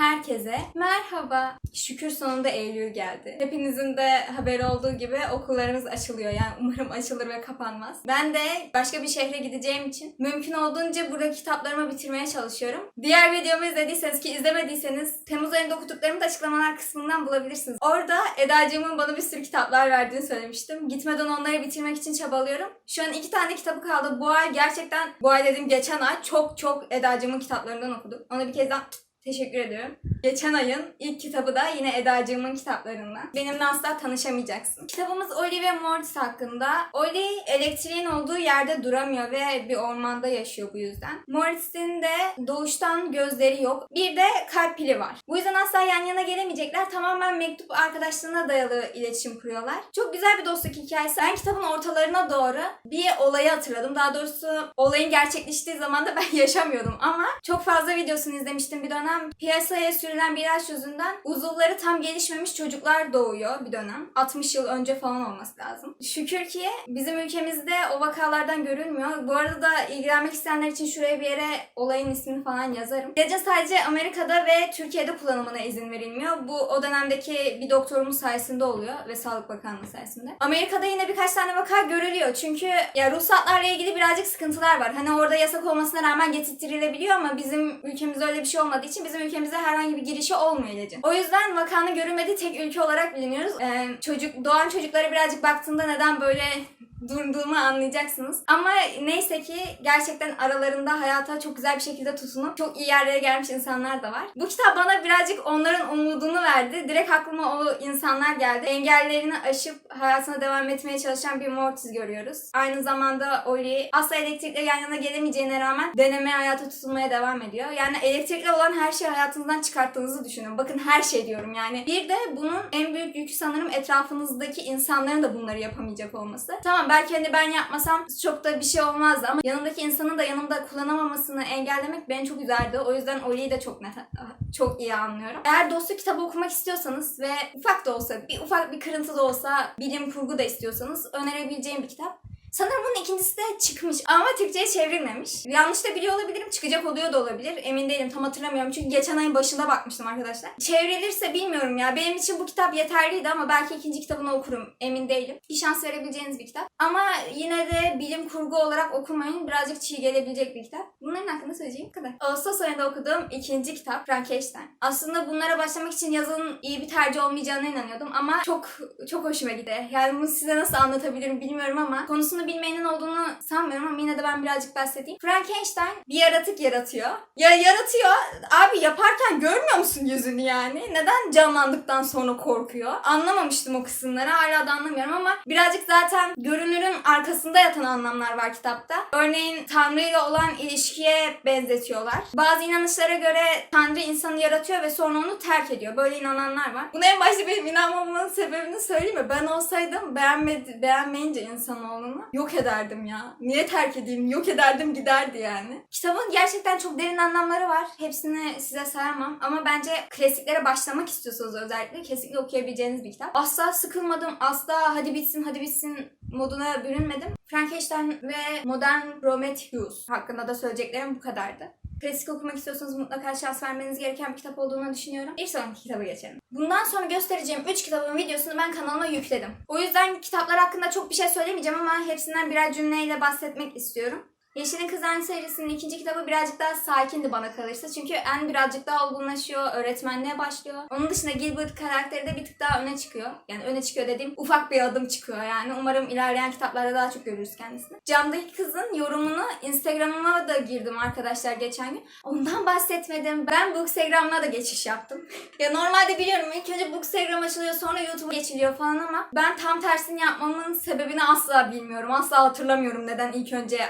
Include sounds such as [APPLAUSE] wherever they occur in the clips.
Herkese merhaba. Şükür sonunda Eylül geldi. Hepinizin de haberi olduğu gibi okullarımız açılıyor. Yani umarım açılır ve kapanmaz. Ben de başka bir şehre gideceğim için mümkün olduğunca burada kitaplarımı bitirmeye çalışıyorum. Diğer videomu izlediyseniz ki izlemediyseniz Temmuz ayında okuduklarımı da açıklamalar kısmından bulabilirsiniz. Orada Eda'cığımın bana bir sürü kitaplar verdiğini söylemiştim. Gitmeden onları bitirmek için çabalıyorum. Şu an iki tane kitabı kaldı. Bu ay gerçekten, bu ay dediğim geçen ay çok çok Eda'cığımın kitaplarından okudum. Ona bir kez daha Teşekkür ediyorum. Geçen ayın ilk kitabı da yine Eda'cığımın kitaplarından. Benimle asla tanışamayacaksın. Kitabımız Ollie ve Mortis hakkında. Ollie elektriğin olduğu yerde duramıyor ve bir ormanda yaşıyor bu yüzden. Mortis'in de doğuştan gözleri yok. Bir de kalp pili var. Bu yüzden asla yan yana gelemeyecekler. Tamamen mektup arkadaşlığına dayalı iletişim kuruyorlar. Çok güzel bir dostluk hikayesi. Ben kitabın ortalarına doğru bir olayı hatırladım. Daha doğrusu olayın gerçekleştiği zaman da ben [LAUGHS] yaşamıyordum ama çok fazla videosunu izlemiştim bir dönem. Piyasaya sürülen bir ilaç yüzünden uzuvları tam gelişmemiş çocuklar doğuyor bir dönem. 60 yıl önce falan olması lazım. Şükür ki bizim ülkemizde o vakalardan görülmüyor. Bu arada da ilgilenmek isteyenler için şuraya bir yere olayın ismini falan yazarım. İlacın sadece Amerika'da ve Türkiye'de kullanımına izin verilmiyor. Bu o dönemdeki bir doktorumuz sayesinde oluyor ve Sağlık Bakanlığı sayesinde. Amerika'da yine birkaç tane vaka görülüyor. Çünkü ya ruhsatlarla ilgili birazcık sıkıntılar var. Hani orada yasak olmasına rağmen getirtilebiliyor ama bizim ülkemizde öyle bir şey olmadığı için bizim ülkemizde herhangi bir girişi olmuyor ilacın. O yüzden vakanın görülmediği tek ülke olarak biliniyoruz. Ee, çocuk doğan çocuklara birazcık baktığında neden böyle durduğumu anlayacaksınız. Ama neyse ki gerçekten aralarında hayata çok güzel bir şekilde tutunup çok iyi yerlere gelmiş insanlar da var. Bu kitap bana birazcık onların umudunu verdi. Direkt aklıma o insanlar geldi. Engellerini aşıp hayatına devam etmeye çalışan bir Mortis görüyoruz. Aynı zamanda Oli asla elektrikle yan yana gelemeyeceğine rağmen denemeye hayata tutunmaya devam ediyor. Yani elektrikle olan her şeyi hayatınızdan çıkarttığınızı düşünün. Bakın her şey diyorum yani. Bir de bunun en büyük yükü sanırım etrafınızdaki insanların da bunları yapamayacak olması. Tamam belki hani ben yapmasam çok da bir şey olmazdı ama yanımdaki insanın da yanımda kullanamamasını engellemek beni çok üzerdi. O yüzden Oli'yi de çok net, [LAUGHS] çok iyi anlıyorum. Eğer dostluk kitabı okumak istiyorsanız ve ufak da olsa, bir ufak bir kırıntı da olsa bilim kurgu da istiyorsanız önerebileceğim bir kitap. Sanırım bunun ikincisi de çıkmış ama Türkçe'ye çevrilmemiş. Yanlış da biliyor olabilirim, çıkacak oluyor da olabilir. Emin değilim, tam hatırlamıyorum. Çünkü geçen ayın başında bakmıştım arkadaşlar. Çevrilirse bilmiyorum ya. Benim için bu kitap yeterliydi ama belki ikinci kitabını okurum. Emin değilim. Bir şans verebileceğiniz bir kitap. Ama yine de bilim kurgu olarak okumayın. Birazcık çiğ gelebilecek bir kitap. Bunların hakkında söyleyeceğim bu kadar. Ağustos ayında okuduğum ikinci kitap Frankenstein. Aslında bunlara başlamak için yazının iyi bir tercih olmayacağına inanıyordum ama çok çok hoşuma gitti. Yani bunu size nasıl anlatabilirim bilmiyorum ama konusunu bilmeyenin olduğunu sanmıyorum ama yine de ben birazcık bahsedeyim. Frankenstein bir yaratık yaratıyor. Ya yaratıyor. Abi yaparken görmüyor musun yüzünü yani? Neden canlandıktan sonra korkuyor? Anlamamıştım o kısımları. Hala da anlamıyorum ama birazcık zaten görünürün arkasında yatan anlamlar var kitapta. Örneğin Tanrı ile olan ilişkiye benzetiyorlar. Bazı inanışlara göre Tanrı insanı yaratıyor ve sonra onu terk ediyor. Böyle inananlar var. Bunu en başta benim inanmamamın sebebini söyleyeyim mi? Ben olsaydım beğenmedi, beğenmeyince insanoğlunu yok ederdim ya. Niye terk edeyim? Yok ederdim giderdi yani. Kitabın gerçekten çok derin anlamları var. Hepsini size sayamam ama bence klasiklere başlamak istiyorsanız özellikle kesinlikle okuyabileceğiniz bir kitap. Asla sıkılmadım. Asla hadi bitsin hadi bitsin moduna bürünmedim. Frankenstein ve Modern Prometheus hakkında da söyleyeceklerim bu kadardı. Klasik okumak istiyorsanız mutlaka şans vermeniz gereken bir kitap olduğunu düşünüyorum. Bir sonraki kitaba geçelim. Bundan sonra göstereceğim 3 kitabın videosunu ben kanalıma yükledim. O yüzden kitaplar hakkında çok bir şey söylemeyeceğim ama hepsinden birer cümleyle bahsetmek istiyorum. Yeşil'in Kızan serisinin ikinci kitabı birazcık daha sakindi bana kalırsa. Çünkü en birazcık daha olgunlaşıyor, öğretmenliğe başlıyor. Onun dışında Gilbert karakteri de bir tık daha öne çıkıyor. Yani öne çıkıyor dediğim ufak bir adım çıkıyor yani. Umarım ilerleyen kitaplarda daha çok görürüz kendisini. Camdaki kızın yorumunu Instagram'ıma da girdim arkadaşlar geçen gün. Ondan bahsetmedim. Ben Bookstagram'ına da geçiş yaptım. [LAUGHS] ya normalde biliyorum ilk önce Bookstagram açılıyor sonra YouTube'a geçiliyor falan ama ben tam tersini yapmamın sebebini asla bilmiyorum. Asla hatırlamıyorum neden ilk önce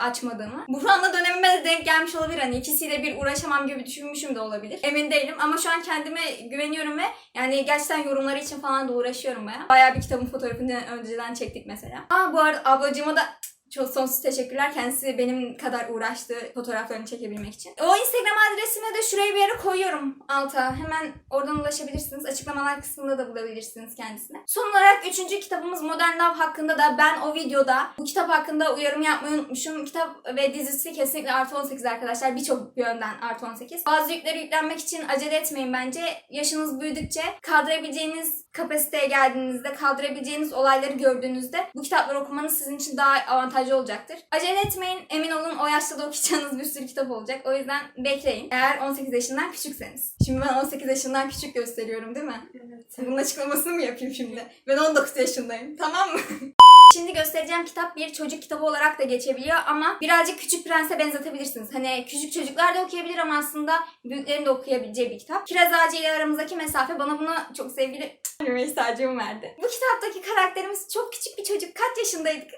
açmadığımı. Buhran'la dönemime de denk gelmiş olabilir. Hani ikisiyle bir uğraşamam gibi düşünmüşüm de olabilir. Emin değilim ama şu an kendime güveniyorum ve yani gerçekten yorumları için falan da uğraşıyorum baya. Baya bir kitabın fotoğrafını önceden çektik mesela. Aa bu arada ablacığıma da çok sonsuz teşekkürler. Kendisi benim kadar uğraştı fotoğraflarını çekebilmek için. O Instagram adresimi de şuraya bir yere koyuyorum alta. Hemen oradan ulaşabilirsiniz. Açıklamalar kısmında da bulabilirsiniz kendisine. Son olarak üçüncü kitabımız Modern Love hakkında da ben o videoda bu kitap hakkında uyarım yapmayı unutmuşum. Kitap ve dizisi kesinlikle artı 18 arkadaşlar. Birçok yönden artı 18. Bazı yükleri yüklenmek için acele etmeyin bence. Yaşınız büyüdükçe kaldırabileceğiniz kapasiteye geldiğinizde, kaldırabileceğiniz olayları gördüğünüzde bu kitapları okumanız sizin için daha avantajlı olacaktır. Acele etmeyin. Emin olun o yaşta da okuyacağınız bir sürü kitap olacak. O yüzden bekleyin. Eğer 18 yaşından küçükseniz. Şimdi ben 18 yaşından küçük gösteriyorum değil mi? Evet. Bunun açıklamasını mı yapayım şimdi? Ben 19 yaşındayım. Tamam mı? [LAUGHS] Şimdi göstereceğim kitap bir çocuk kitabı olarak da geçebiliyor ama birazcık Küçük Prens'e benzetebilirsiniz. Hani küçük çocuklar da okuyabilir ama aslında büyüklerin de okuyabileceği bir kitap. Kiraz Ağacı ile aramızdaki mesafe bana bunu çok sevgili Rümeysa'cığım verdi. Bu kitaptaki karakterimiz çok küçük bir çocuk. Kaç yaşındaydık?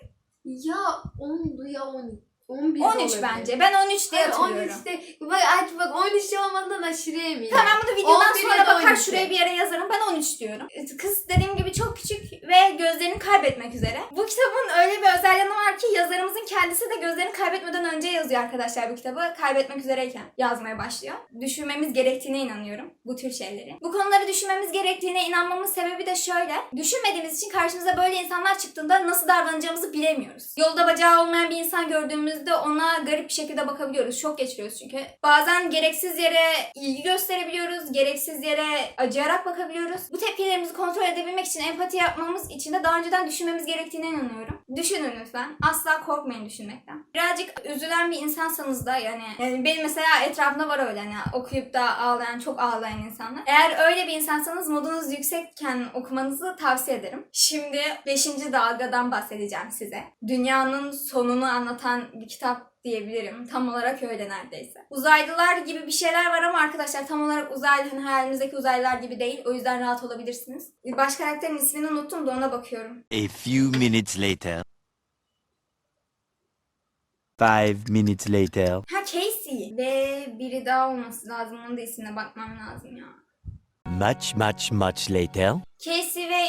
Ya 10'du ya 10. 11 13 olabilir. bence. Ben 13 diye Hayır, hatırlıyorum. 13'te bak artık bak 13 olmadan aşırı eminim. Tamam bunu videodan 11 sonra bakar 12. şuraya bir yere yazarım. Ben 13 diyorum. Kız dediğim gibi çok küçük ve gözlerini kaybetmek üzere. Bu kitabın öyle bir özelliği var ki yazarımızın kendisi de gözlerini kaybetmeden önce yazıyor arkadaşlar bu kitabı. Kaybetmek üzereyken yazmaya başlıyor. Düşünmemiz gerektiğine inanıyorum bu tür şeyleri. Bu konuları düşünmemiz gerektiğine inanmamın sebebi de şöyle. Düşünmediğimiz için karşımıza böyle insanlar çıktığında nasıl davranacağımızı bilemiyoruz. Yolda bacağı olmayan bir insan gördüğümüzde ona garip bir şekilde bakabiliyoruz. Şok geçiriyoruz çünkü. Bazen gereksiz yere ilgi gösterebiliyoruz. Gereksiz yere acıyarak bakabiliyoruz. Bu tepkilerimizi kontrol edebilmek için empati yapmamız için de daha önceden düşünmemiz gerektiğine inanıyorum. Düşünün lütfen. Asla korkmayın düşünmekten. Birazcık üzülen bir insansanız da yani, yani benim mesela etrafımda var öyle yani okuyup da ağlayan, çok ağlayan insanlar. Eğer öyle bir insansanız modunuz yüksekken okumanızı tavsiye ederim. Şimdi 5. dalgadan bahsedeceğim size. Dünyanın sonunu anlatan bir kitap diyebilirim. Tam olarak öyle neredeyse. Uzaylılar gibi bir şeyler var ama arkadaşlar tam olarak uzaylı hani hayalimizdeki uzaylılar gibi değil. O yüzden rahat olabilirsiniz. Baş karakterin ismini unuttum da ona bakıyorum. A few minutes later. Five minutes later. Ha Casey. Ve biri daha olması lazım. Onun da ismine bakmam lazım ya. Much, much, much later. Casey ve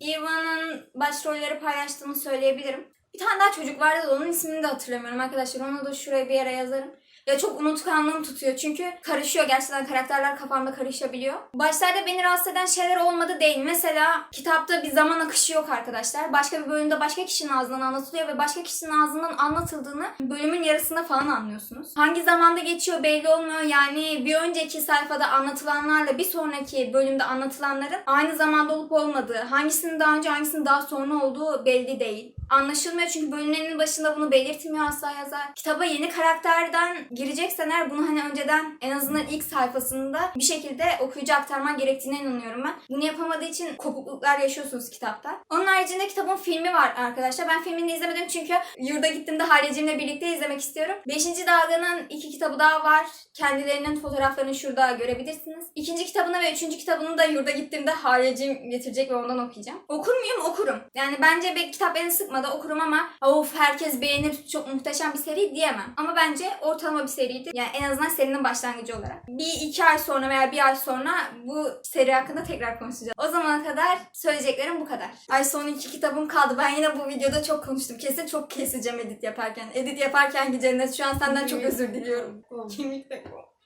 Eva'nın başrolleri paylaştığını söyleyebilirim. Bir tane daha çocuk vardı da onun ismini de hatırlamıyorum arkadaşlar. Onu da şuraya bir yere yazarım. Ya çok unutkanlığım tutuyor çünkü karışıyor gerçekten karakterler kafamda karışabiliyor. Başlarda beni rahatsız eden şeyler olmadı değil. Mesela kitapta bir zaman akışı yok arkadaşlar. Başka bir bölümde başka kişinin ağzından anlatılıyor ve başka kişinin ağzından anlatıldığını bölümün yarısında falan anlıyorsunuz. Hangi zamanda geçiyor belli olmuyor. Yani bir önceki sayfada anlatılanlarla bir sonraki bölümde anlatılanların aynı zamanda olup olmadığı, hangisinin daha önce hangisinin daha sonra olduğu belli değil. Anlaşılmıyor çünkü bölümlerin başında bunu belirtmiyor asla yazar. Kitaba yeni karakterden gireceksen eğer bunu hani önceden en azından ilk sayfasında bir şekilde okuyucu aktarman gerektiğine inanıyorum ben. Bunu yapamadığı için kopukluklar yaşıyorsunuz kitapta. Onun haricinde kitabın filmi var arkadaşlar. Ben filmini izlemedim çünkü yurda gittiğimde Halecim'le birlikte izlemek istiyorum. Beşinci Dalga'nın iki kitabı daha var. Kendilerinin fotoğraflarını şurada görebilirsiniz. İkinci kitabını ve üçüncü kitabını da yurda gittiğimde Halecim getirecek ve ondan okuyacağım. Okur muyum? Okurum. Yani bence be- kitap beni sıkmadı okurum ama of herkes beğenir çok muhteşem bir seri diyemem. Ama bence ortalama bir seriydi. Yani en azından serinin başlangıcı olarak. Bir iki ay sonra veya bir ay sonra bu seri hakkında tekrar konuşacağız. O zamana kadar söyleyeceklerim bu kadar. Ay son iki kitabım kaldı. Ben yine bu videoda çok konuştum. Kesin çok keseceğim edit yaparken. Edit yaparken Cennet şu an senden çok özür diliyorum. Kimlikte bu.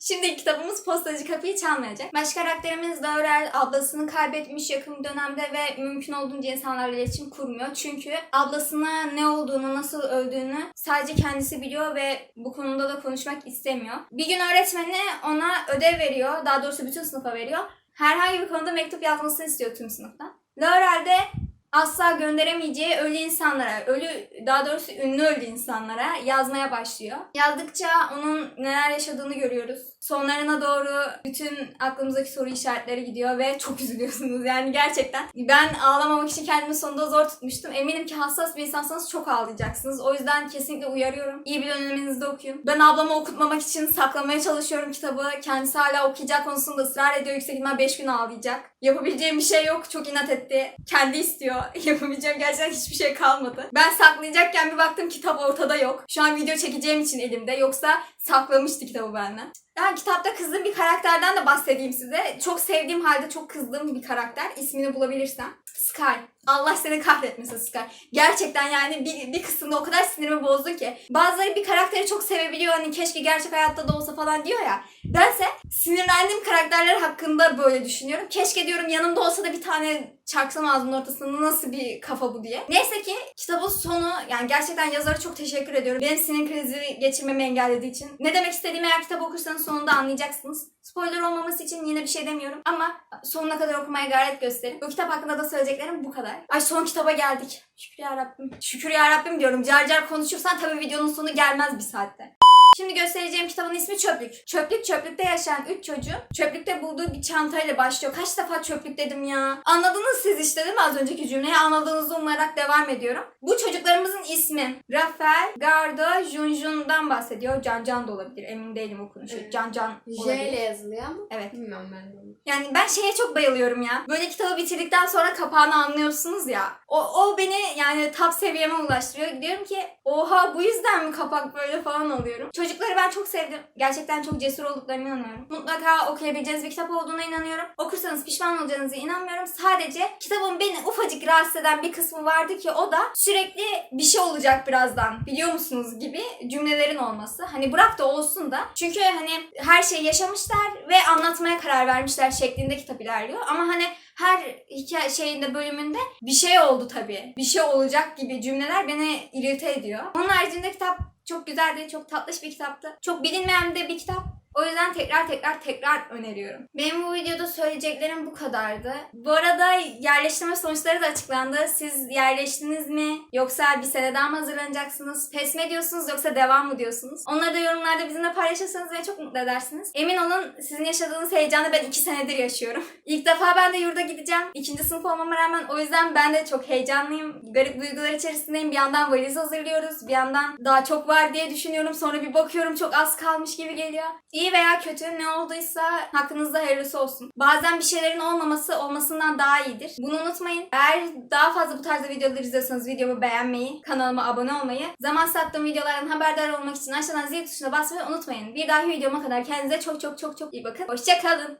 Şimdi kitabımız postacı kapıyı çalmayacak. Baş karakterimiz Laurel ablasını kaybetmiş yakın dönemde ve mümkün olduğunca insanlarla iletişim kurmuyor. Çünkü ablasına ne olduğunu, nasıl öldüğünü sadece kendisi biliyor ve bu konuda da konuşmak istemiyor. Bir gün öğretmeni ona ödev veriyor. Daha doğrusu bütün sınıfa veriyor. Herhangi bir konuda mektup yazmasını istiyor tüm sınıftan. Laurel de asla gönderemeyeceği ölü insanlara, ölü daha doğrusu ünlü ölü insanlara yazmaya başlıyor. Yazdıkça onun neler yaşadığını görüyoruz. Sonlarına doğru bütün aklımızdaki soru işaretleri gidiyor ve çok üzülüyorsunuz yani gerçekten. Ben ağlamamak için kendimi sonunda zor tutmuştum. Eminim ki hassas bir insansanız çok ağlayacaksınız. O yüzden kesinlikle uyarıyorum. İyi bir döneminizde okuyun. Ben ablamı okutmamak için saklamaya çalışıyorum kitabı. Kendisi hala okuyacak konusunda ısrar ediyor. Yüksek ihtimal 5 gün ağlayacak. Yapabileceğim bir şey yok. Çok inat etti. Kendi istiyor. [LAUGHS] Yapabileceğim gerçekten hiçbir şey kalmadı. Ben saklayacakken bir baktım kitap ortada yok. Şu an video çekeceğim için elimde. Yoksa saklamıştı kitabı benden. Ben kitapta kızdığım bir karakterden de bahsedeyim size. Çok sevdiğim halde çok kızdığım bir karakter. İsmini bulabilirsem. Sky. Allah seni kahretmesin Sky. Gerçekten yani bir, bir kısımda o kadar sinirimi bozdu ki. Bazıları bir karakteri çok sevebiliyor hani keşke gerçek hayatta da olsa falan diyor ya. Bense sinirlendiğim karakterler hakkında böyle düşünüyorum. Keşke diyorum yanımda olsa da bir tane çaksam ağzımın ortasında nasıl bir kafa bu diye. Neyse ki kitabın sonu yani gerçekten yazara çok teşekkür ediyorum. Benim sinir krizi geçirmemi engellediği için. Ne demek istediğimi eğer kitap okursanız sonunda anlayacaksınız. Spoiler olmaması için yine bir şey demiyorum ama sonuna kadar okumaya gayret gösterin. Bu kitap hakkında da söyleyeceklerim bu kadar. Ay son kitaba geldik. Şükür ya Rabbim. Şükür ya Rabbim diyorum. Car car konuşursan tabii videonun sonu gelmez bir saatte. Şimdi göstereceğim kitabın ismi Çöplük. Çöplük çöplükte yaşayan 3 çocuğun çöplükte bulduğu bir çantayla başlıyor. Kaç defa çöplük dedim ya. Anladınız siz işte değil mi az önceki cümleyi? Anladığınızı umarak devam ediyorum. Bu çocuklarımızın ismi Rafael, Gardo, Junjun'dan bahsediyor. Can Can da olabilir. Emin değilim okunuşu. Evet. Can Can J ile yazılıyor ama. Evet. Bilmiyorum ben de. Yani ben şeye çok bayılıyorum ya. Böyle kitabı bitirdikten sonra kapağını anlıyorsunuz ya. O, o beni yani top seviyeme ulaştırıyor. Diyorum ki oha bu yüzden mi kapak böyle falan alıyorum. Çocukları ben çok sevdim. Gerçekten çok cesur olduklarına inanıyorum. Mutlaka okuyabileceğiniz bir kitap olduğuna inanıyorum. Okursanız pişman olacağınıza inanmıyorum. Sadece kitabın beni ufacık rahatsız eden bir kısmı vardı ki o da sürekli bir şey olacak birazdan biliyor musunuz gibi cümlelerin olması. Hani bırak da olsun da. Çünkü hani her şeyi yaşamışlar ve anlatmaya karar vermişler şeklinde kitap ilerliyor. Ama hani her hikaye şeyinde bölümünde bir şey oldu tabii. Bir şey olacak gibi cümleler beni irite ediyor. Onun haricinde kitap çok güzeldi, çok tatlış bir kitaptı. Çok bilinmeyen de bir kitap. O yüzden tekrar tekrar tekrar öneriyorum. Benim bu videoda söyleyeceklerim bu kadardı. Bu arada yerleştirme sonuçları da açıklandı. Siz yerleştiniz mi? Yoksa bir sene daha mı hazırlanacaksınız? Pes mi ediyorsunuz yoksa devam mı diyorsunuz? Onları da yorumlarda bizimle paylaşırsanız beni çok mutlu edersiniz. Emin olun sizin yaşadığınız heyecanı ben iki senedir yaşıyorum. [LAUGHS] İlk defa ben de yurda gideceğim. İkinci sınıf olmama rağmen o yüzden ben de çok heyecanlıyım. Garip duygular içerisindeyim. Bir yandan valiz hazırlıyoruz. Bir yandan daha çok var diye düşünüyorum. Sonra bir bakıyorum çok az kalmış gibi geliyor. İyi veya kötü ne olduysa hakkınızda hayırlısı olsun. Bazen bir şeylerin olmaması olmasından daha iyidir. Bunu unutmayın. Eğer daha fazla bu tarzda videolar izliyorsanız videomu beğenmeyi, kanalıma abone olmayı, zaman sattığım videolardan haberdar olmak için aşağıdan zil tuşuna basmayı unutmayın. Bir dahaki videoma kadar kendinize çok çok çok çok iyi bakın. Hoşçakalın.